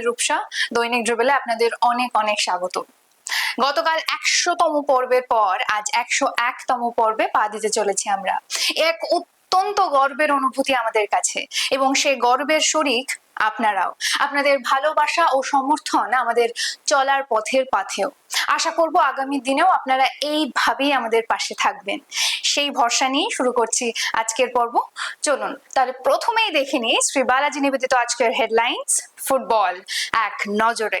আমি রূপসা। দৈনিক ড্রিবেলে আপনাদের অনেক অনেক স্বাগত। গতকাল একশোতম পর্বের পর আজ একশো একতম পর্বে পা দিতে চলেছি আমরা। এক অত্যন্ত গর্বের অনুভূতি আমাদের কাছে এবং সে গর্বের শরিক আপনারাও। আপনাদের ভালোবাসা ও সমর্থন আমাদের চলার পথের পাথেও। আশা করব আগামী দিনেও আপনারা এইভাবেই আমাদের পাশে থাকবেন। সেই ভরসা নিয়ে শুরু করছি আজকের পর্ব। চলুন, তাহলে প্রথমেই দেখে নিই শ্রী বালাজি নিবেদিত আজকের হেডলাইন্স ফুটবল এক নজরে।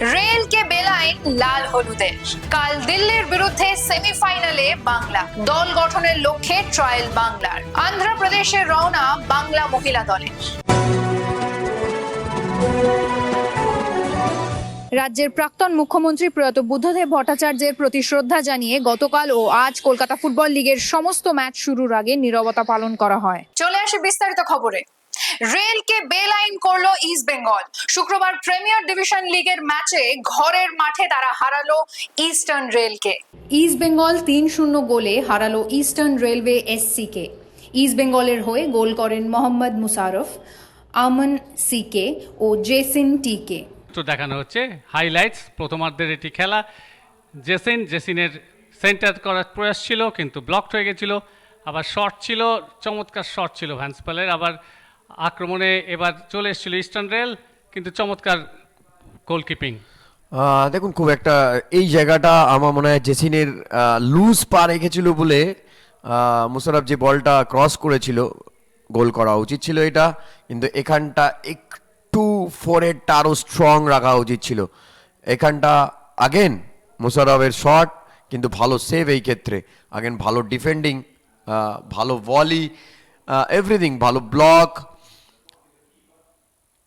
রেলকে বেলাইন লাল হলুদের কাল দিল্লির বিরুদ্ধে সেমিফাইনালে বাংলা। দল গঠনের লক্ষ্যে ট্রায়াল বাংলার। আন্ধ্রপ্রদেশের রওনা বাংলা মহিলা দলের রাজ্যের প্রাক্তন মুখ্যমন্ত্রী প্রয়াত বুদ্ধদেব ভট্টাচার্যের প্রতি শ্রদ্ধা জানিয়ে গতকাল ও আজ কলকাতা ফুটবল লীগের সমস্ত ম্যাচ শুরুর আগে নীরবতা পালন করা হয়। চলে আসে বিস্তারিত খবরে। রেলকে বেলাইন করল ইস্ট বেঙ্গল শুক্রবার প্রিমিয়ার ডিভিশন লিগের ম্যাচে ঘরের মাঠে তারা হারালো ইস্টার্ন রেলকে ইস্ট বেঙ্গল তিন শূন্য গোলে হারালো ইস্টার্ন রেলওয়ে এসসিকে ইস্ট বেঙ্গলের হয়ে গোল করেন মোহাম্মদ মুসারফ আমন সিকে ও জেসিন টিকে তো দেখানো হচ্ছে হাইলাইটস প্রথমার্ধের এটি খেলা। জেসিন জেসিনের সেন্টার করার প্রয়াস ছিল কিন্তু ব্লকড হয়ে গেছিল। আবার শর্ট ছিল চমৎকার শর্ট ছিল ভ্যান্সপালের আবার আক্রমণে এবার চলে এসেছিল ইস্টার্ন রেল কিন্তু চমৎকার গোলকিপিং দেখুন, খুব একটা এই জায়গাটা আমার মনে হয় জেসিনের লুজ পা রেখেছিল বলে মুশারফ যে বলটা ক্রস করেছিল, গোল করা উচিত ছিল এটা, কিন্তু এখানটা একটু ফোরেডটা আরও স্ট্রং রাখা উচিত ছিল। এখানটা আগেন মুশারফের শট কিন্তু ভালো সেভ এই ক্ষেত্রে। আগেন ভালো ডিফেন্ডিং ভালো ভলি এভরিথিং ভালো ব্লক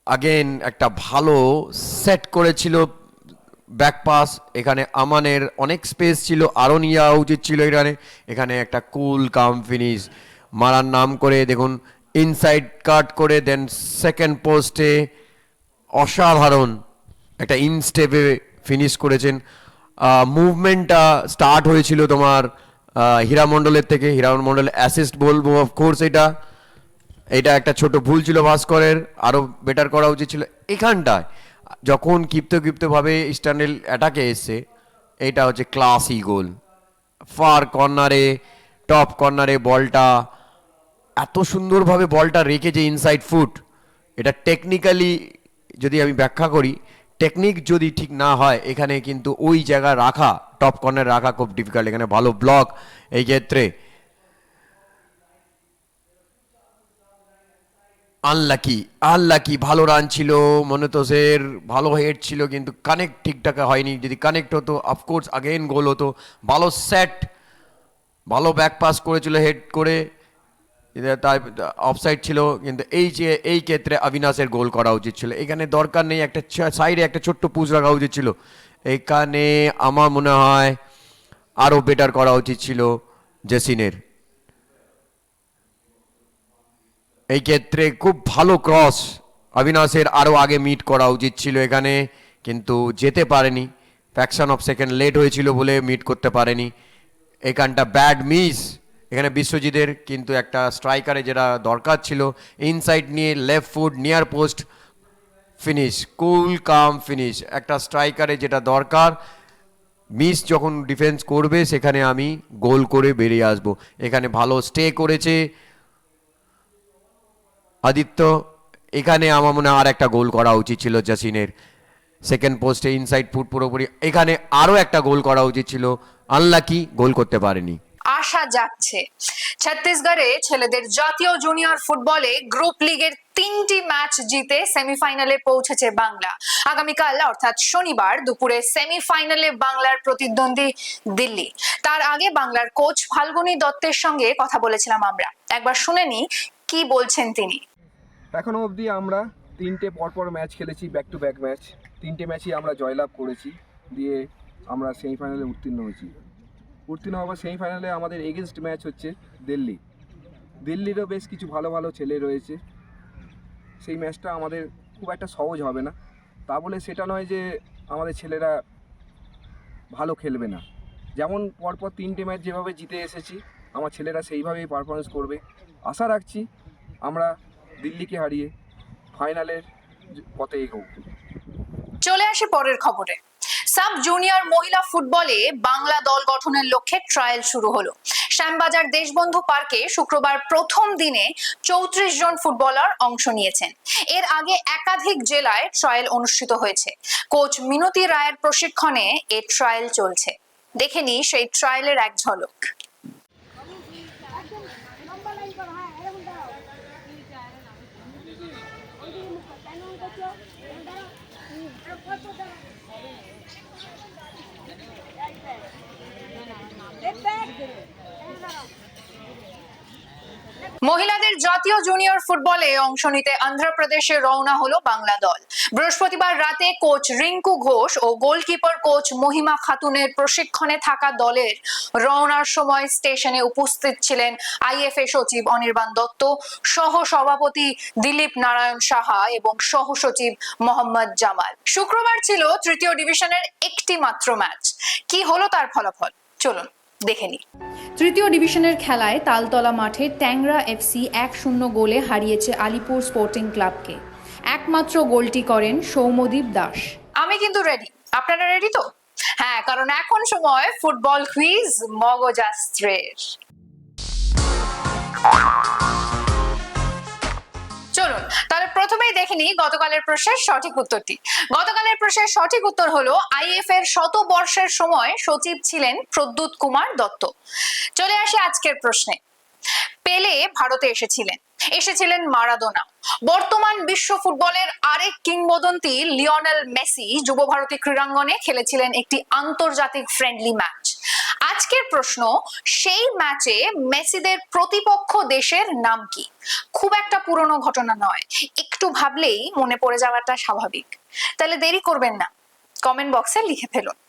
আগেন একটা ভালো সেট করেছিল ব্যাক পাস এখানে আমানের অনেক স্পেস ছিল আরও নিয়ে উচিত ছিল এখানে এখানে একটা কুল কাম ফিনিশ মারার নাম করে দেখুন ইনসাইড কাট করে দেন সেকেন্ড পোস্টে অসাধারণ একটা ইনস্টেপে ফিনিশ করেছেন। মুভমেন্টটা স্টার্ট হয়েছিল তোমার আহ, হীরা মণ্ডলের থেকে হীরা মণ্ডলের অ্যাসিস্ট বলব অফকোর্স এটা। এটা একটা ছোট ভুল ছিল ভাস্করের আরও বেটার করা উচিত ছিল। এখানটায় যখন ক্ষিপ্ত ক্ষিপ্তভাবে ইস্টার্নেল অ্যাটাকে এসছে, এটা হচ্ছে ক্লাসি গোল ফার কর্নারে টপ কর্নারে বলটা, এত সুন্দরভাবে বলটা রেখেছে ইনসাইড ফুট এটা টেকনিক্যালি যদি আমি ব্যাখ্যা করি টেকনিক যদি ঠিক না হয়, এখানে কিন্তু ওই জায়গা রাখা টপ কর্নার রাখা খুব ডিফিকাল্ট এখানে ভালো ব্লক এই ক্ষেত্রে আনলাকি আনলাকি ভালো রান ছিল মনতোষের ভালো হেড ছিল, কিন্তু কানেক্ট ঠিকঠাক হয়নি। যদি কানেক্ট হতো অফকোর্স আগেন গোল হতো। ভালো সেট ভালো ব্যাক পাস করেছিল হেড করে। তার অফসাইড ছিল, কিন্তু এই যে, এই ক্ষেত্রে অবিনাশের গোল করা উচিত ছিল। এখানে দরকার নেই একটা সাইডে একটা ছোট্ট পুজ রাখা উচিত ছিল। এখানে আমার মনে হয় আরও বেটার করা উচিত ছিল জেসিনের। এই ক্ষেত্রে খুব ভালো ক্রস অবিনাশের আরও আগে মিট করা উচিত ছিল এখানে, কিন্তু যেতে পারেনি। ফ্যাকশন অফ সেকেন্ড লেট হয়েছিল বলে মিট করতে পারেনি। এখানটা ব্যাড মিস এখানে বিশ্বজিতের কিন্তু একটা স্ট্রাইকারে যেটা দরকার ছিল ইনসাইড নিয়ে left foot near post finish cool calm finish একটা স্ট্রাইকারে যেটা দরকার মিস যখন ডিফেন্স করবে, সেখানে আমি গোল করে বেরিয়ে আসব। এখানে ভালো স্টে করেছে। আদিত্য, এখানে আমার মনে আর একটা গোল করা উচিত ছিল জাসিনের। সেকেন্ড পোস্টে ইনসাইড ফুট পুরোপুরি। এখানে আরও একটা গোল করা উচিত ছিল। আনলাকি গোল করতে পারেনি। আসা যাচ্ছে। ছত্তিশগড়ে ছেলেদের জাতীয় জুনিয়র ফুটবলে গ্রুপ লিগের তিনটি ম্যাচ জিতে সেমিফাইনালে পৌঁছেছে বাংলা। আগামীকাল, অর্থাৎ শনিবার দুপুরে সেমিফাইনালে বাংলার প্রতিদ্বন্দ্বী দিল্লি। তার আগে বাংলার কোচ ফাল্গুনী দত্তের সঙ্গে কথা বলেছিলাম আমরা। একবার শুনে নি কি বলছেন তিনি? এখনও অবধি আমরা তিনটে পরপর ম্যাচ খেলেছি ব্যাক টু ব্যাক ম্যাচ। তিনটে ম্যাচই আমরা জয়লাভ করেছি, দিয়ে আমরা সেমিফাইনালে উত্তীর্ণ হয়েছি। উত্তীর্ণ হওয়ার সেমিফাইনালে আমাদের এগেনস্ট ম্যাচ হচ্ছে দিল্লি। দিল্লিরও বেশ কিছু ভালো ভালো ছেলে রয়েছে। সেই ম্যাচটা আমাদের খুব একটা সহজ হবে না। তা বলে সেটা নয় যে আমাদের ছেলেরা ভালো খেলবে না। যেমন পরপর তিনটে ম্যাচ যেভাবে জিতে এসেছি, আমার ছেলেরা সেইভাবেই পারফরমেন্স করবে। আশা রাখছি আমরা দিল্লিকে হারিয়ে ফাইনালের পথে এগোব। চলে আসি পরের খবরে। সাব জুনিয়র মহিলা ফুটবলে বাংলা দল গঠনের লক্ষ্যে ট্রায়াল শুরু হলো। শ্যামবাজার দেশবন্ধু পার্কে শুক্রবার প্রথম দিনে চৌত্রিশ জন ফুটবলার অংশ নিয়েছেন। এর আগে একাধিক জেলায় ট্রায়াল অনুষ্ঠিত হয়েছে। কোচ মিনতি রায়ের প্রশিক্ষণে এ ট্রায়াল চলছে। দেখে নি সেই ট্রায়ালের এক ঝলক। Step back. মহিলাদের জাতীয় জুনিয়র ফুটবলে অংশ নিতে অন্ধ্রপ্রদেশে রওনা হলো বাংলা দল। বৃহস্পতিবার রাতে কোচ রিঙ্কু ঘোষ ও গোলকিপার কোচ মহিমা খাতুনের প্রশিক্ষণে থাকা দলের রওনার সময় স্টেশনে উপস্থিত ছিলেন আইএফএ সচিব অনির্বাণ দত্ত সহ সভাপতি দিলীপ নারায়ণ সাহা এবং সহ সচিব মোহাম্মদ জামাল। শুক্রবার ছিল তৃতীয় ডিভিশনের একটি মাত্র ম্যাচ। কি হলো তার ফলাফল? চলুন দেখে নিই। তৃতীয় ডিভিশনের খেলায় তালতলা মাঠে ট্যাংরা এফসি এক শূন্য গোলে হারিয়েছে আলিপুর স্পোর্টিং ক্লাবকে। একমাত্র গোলটি করেন সৌম্যদীপ দাস। আমি কিন্তু রেডি আপনারা রেডি তো? হ্যাঁ কারণ এখন সময় ফুটবল কুইজ মগজাস্ত্রের। চলুন, তাহলে প্রথমেই দেখে নিই গতকালের প্রশ্নের সঠিক উত্তরটি। গতকালের প্রশ্নের সঠিক উত্তর হলো, আইএফ এর শত বর্ষের সময় সচিব ছিলেন প্রদ্যুৎ কুমার দত্ত। চলে আসি আজকের প্রশ্নে। পেলে ভারতে এসেছিলেন। এসেছিলেন মারাদোনা। বর্তমান বিশ্ব ফুটবলের আরেক কিংবদন্তি লিওনেল মেসি যুব ভারতী ক্রীড়াঙ্গনে খেলেছিলেন একটি আন্তর্জাতিক ফ্রেন্ডলি ম্যাচ আজকের প্রশ্ন, সেই ম্যাচে মেসিদের প্রতিপক্ষ দেশের নাম কি? খুব একটা পুরনো ঘটনা নয়। একটু ভাবলেই মনে পড়ে যাওয়াটা স্বাভাবিক। তাহলে দেরি করবেন না। কমেন্ট বক্সে লিখে ফেলুন।